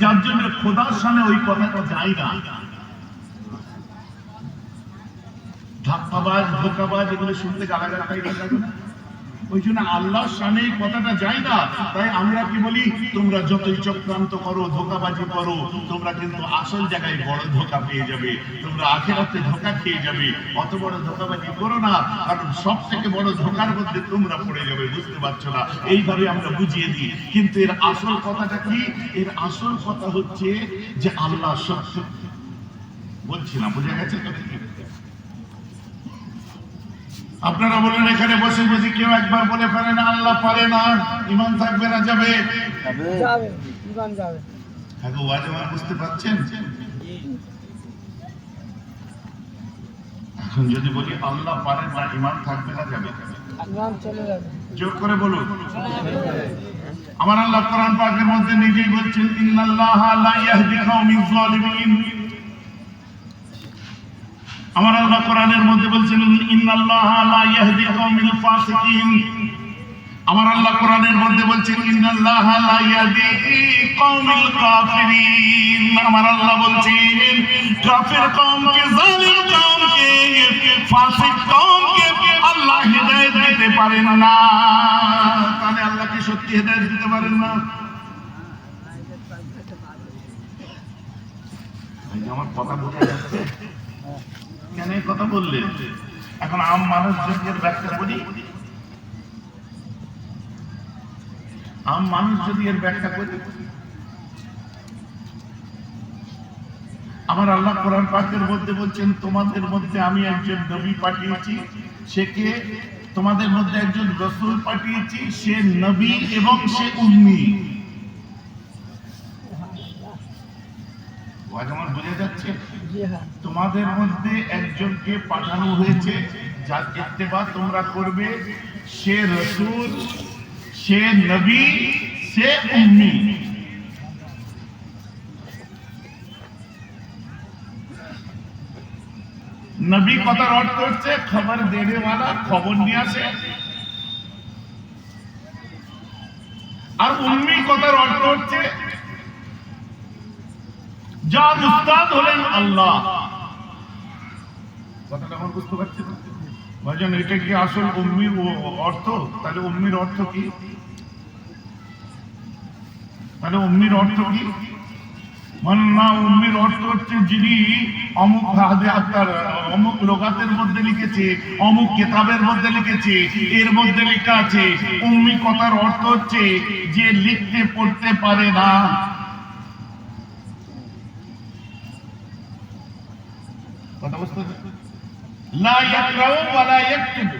যার জন্য খোদার সামনে ওই কথাটা যায় না। ধাপ্পাবাজ, ধোকাবাজ, এগুলো শুনতে গালাগালাটাই পাই না ওই জন্য আল্লাহর সামনে এই কথাটা যায় না। তাই আমরা কি বলি? তোমরা যতই চক্রান্ত করো, ধোকাবাজি করো, তোমরা কিন্তু আসল জায়গায় বড় ধোকা পেয়ে যাবে। তোমরা আখেরাতে ধোকা খেয়ে যাবে। অত বড় ধোকাবাজি করো না, কারণ সব থেকে বড় ধোকার মধ্যে তোমরা পড়ে যাবে, বুঝতে পারছ না। এইভাবে আমরা বুঝিয়ে দিই। কিন্তু এর আসল কথাটা কি? এর আসল কথা হচ্ছে যে আল্লাহ সত্য বলছি না, বুঝে গেছে? তো আপনারা বলেন এখানে বসে যদি কেউ একবার বলে ফেলেন আল্লাহ পারে না ইমান থাকবে না যাবে। আগে ওয়াজ আমার বুঝতে পারছেন? এখন যদি বলি আল্লাহ পারেন না ইমান থাকবে না যাবে। ইমান চলে যাবে। জোর করে বলুন। আমার আল্লাহ কোরআন পাকের মধ্যে নিজেই বলছেন ইন্নাল্লাহ লা ইয়াহদি কাওমিজ জালিমিন আমার আল্লাহ কোরআনের মধ্যে বলছেন ইন্নাল্লাহ লা ইয়াহদি কাওমিল ফাসিকিন। আমার আল্লাহ কোরআনের মধ্যে বলছেন, ইন্নাল্লাহ লা ইয়াহদি কাওমিল কাফিরিন। আমার আল্লাহ বলছেন, কাফির কওমকে, জালিম কওমকে, ফাসিক কওমকে আল্লাহ হিদায়াত দিতে পারেন না। তাহলে আল্লাহ কি সত্যি হিদায়াত দিতে পারেন না? আমার কথা বোঝা যাচ্ছে। কেন কথা বললেন এখন আম মানুষ যদি ব্যাখ্যা করি? আম মানুষ যদি এর ব্যাখ্যা করি? আমার আল্লাহ কোরআন পাকের মধ্যে বলছেন, তোমাদের মধ্যে আমি একজন নবী পাঠিয়েছি। সে কে? তোমাদের মধ্যে একজন রসুল পাঠিয়েছি। সে নবী এবং সে উম্মি ওয়াজ আমার বোঝা যাচ্ছে জি হ্যাঁ তোমাদের মধ্যে একজনকে পাঠানো হয়েছে, যার ইত্তেবা তোমরা করবে। সে রসুল, সে নবী, সে উম্মি। নবী কথার অর্থ হচ্ছে খবর দেনেওয়ালা, খবর নিয়ে আসে। আর উম্মি কথার অর্থ হচ্ছে যার উস্তাদ হলেন আল্লাহ। কথাটা আমার বুঝতে পারছি ভাইজান এটা কি আসল উম্মির অর্থ? তাহলে উম্মির অর্থ কি? তাহলে উম্মির অর্থ কি? মান্না উম্মির অর্থ হচ্ছে যিনি অমুক হাদে আপনার অমুক লোকাতের মধ্যে লিখেছে অমুক কেতাবের মধ্যে লিখেছে এর মধ্যে লেখা আছে। উম্মি কথার অর্থ হচ্ছে যে লিখতে পড়তে পারে না। কথা বুঝতে? লা ইয়াকরাউ ওয়া লা ইয়াকতুবু